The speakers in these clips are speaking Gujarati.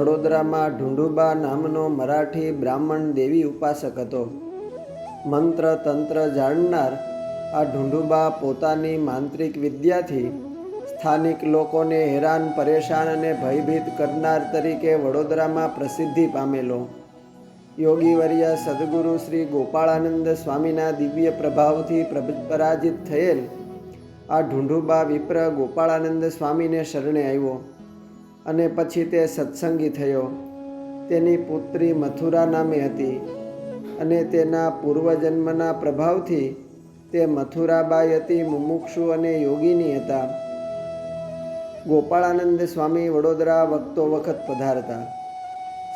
વડોદરામાં ઢુંઢુબા નામનો મરાઠી બ્રાહ્મણ દેવી ઉપાસક હતો. મંત્ર તંત્ર જાણનાર આ ઢુંઢુબા પોતાની માંત્રિક વિદ્યાથી સ્થાનિક લોકોને હેરાન, પરેશાન અને ભયભીત કરનાર તરીકે વડોદરામાં પ્રસિદ્ધિ પામેલો. યોગીવર્ય સદગુરુ શ્રી ગોપાળાનંદ સ્વામીના દિવ્ય પ્રભાવથી પરાજિત થયેલ આ ઢુંઢુબા વિપ્ર ગોપાળાનંદ સ્વામીને શરણે આવ્યો. અને પછી તે સત્સંગી થયો. તેની પુત્રી મથુરા નામે હતી અને તેના પૂર્વજન્મના પ્રભાવથી તે મથુરાબાઈ હતી મુમુક્ષુ અને યોગીની હતા. ગોપાળાનંદ સ્વામી વડોદરા વખતો વખત પધારતા.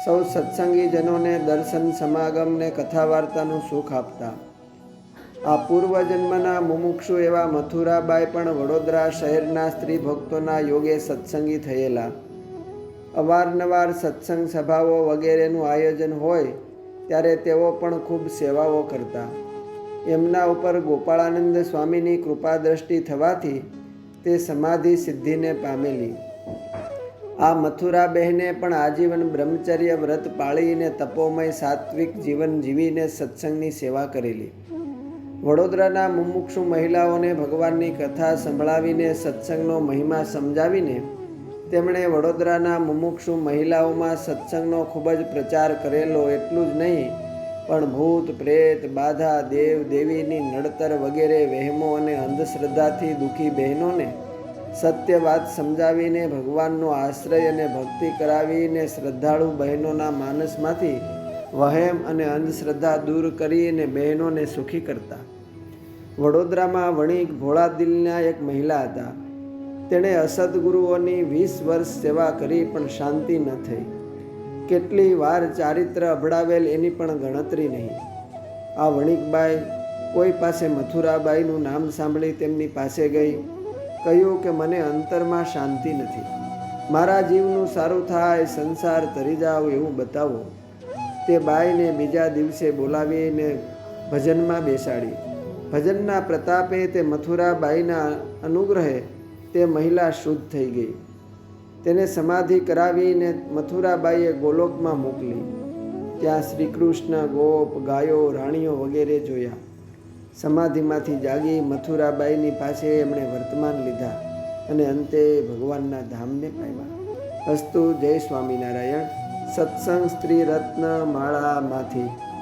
સૌ સત્સંગીજનોને દર્શન સમાગમને કથા વાર્તાનું સુખ આપતા. આ પૂર્વજન્મના મુમુક્ષુ એવા મથુરાબાઈ પણ વડોદરા શહેરના સ્ત્રી ભક્તોના યોગે સત્સંગી થયેલા. અવારનવાર સત્સંગ સભાઓ વગેરેનું આયોજન હોય, ત્યારે તેઓ પણ ખૂબ સેવાઓ કરતા. એમના ઉપર ગોપાળાનંદ સ્વામીની કૃપા દ્રષ્ટિ થવાથી તે સમાધિ સિદ્ધિને પામેલી. આ મથુરા બહેને પણ આજીવન બ્રહ્મચર્ય વ્રત પાળીને તપોમય સાત્વિક જીવન જીવીને સત્સંગની સેવા કરેલી. વડોદરાના મુમુક્ષુ મહિલાઓને ભગવાનની કથા સંભળાવીને સત્સંગનો મહિમા સમજાવીને તેમણે વડોદરાના મુમુક્ષુ મહિલાઓમાં સત્સંગનો ખૂબ જ પ્રચાર કરેલો એટલું જ નહીં, પણ ભૂત, પ્રેત, બાધા, દેવ, દેવીની નડતર વગેરે વહેમો અને અંધશ્રદ્ધાથી દુઃખી બહેનોને સત્ય વાત સમજાવીને ભગવાનનો આશ્રય અને ભક્તિ કરાવીને શ્રદ્ધાળુ બહેનોના માનસમાંથી વહેમ અને અંધશ્રદ્ધા દૂર કરીને બહેનોને સુખી કરતા. વડોદરામાં વણિક ભોળા દિલના એક મહિલા હતા. તેણે અસદગુરુઓની વીસ વર્ષ સેવા કરી, પણ શાંતિ ન થઈ. કેટલી વાર ચારિત્ર અભડાવેલ એની પણ ગણતરી નહીં. આ વણિકબાઈ કોઈ પાસે મથુરાબાઈનું નામ સાંભળી તેમની પાસે ગઈ, કહ્યું કે મને અંતરમાં શાંતિ નથી. મારા જીવનું સારું થાય, સંસાર તરી જાવ એવું બતાવો. તે બાઈને બીજા દિવસે બોલાવીને ભજનમાં બેસાડી. ભજનના પ્રતાપે તે મથુરાબાઈના અનુગ્રહે તે મહિલા શુદ્ધ થઈ ગઈ. તેને સમાધિ કરાવીને મથુરાબાઈએ ગોલોકમાં મોકલી. ત્યાં શ્રી કૃષ્ણ ગોપ, ગાયો, રાણીઓ વગેરે જોયા. સમાધિમાંથી જાગી મથુરાબાઈની પાસે એમણે વર્તમાન લીધા અને અંતે ભગવાનના ધામને પામ્યા અસ્તુ, જય સ્વામિનારાયણ. સત્સંગ સ્ત્રી રત્ન માળામાંથી.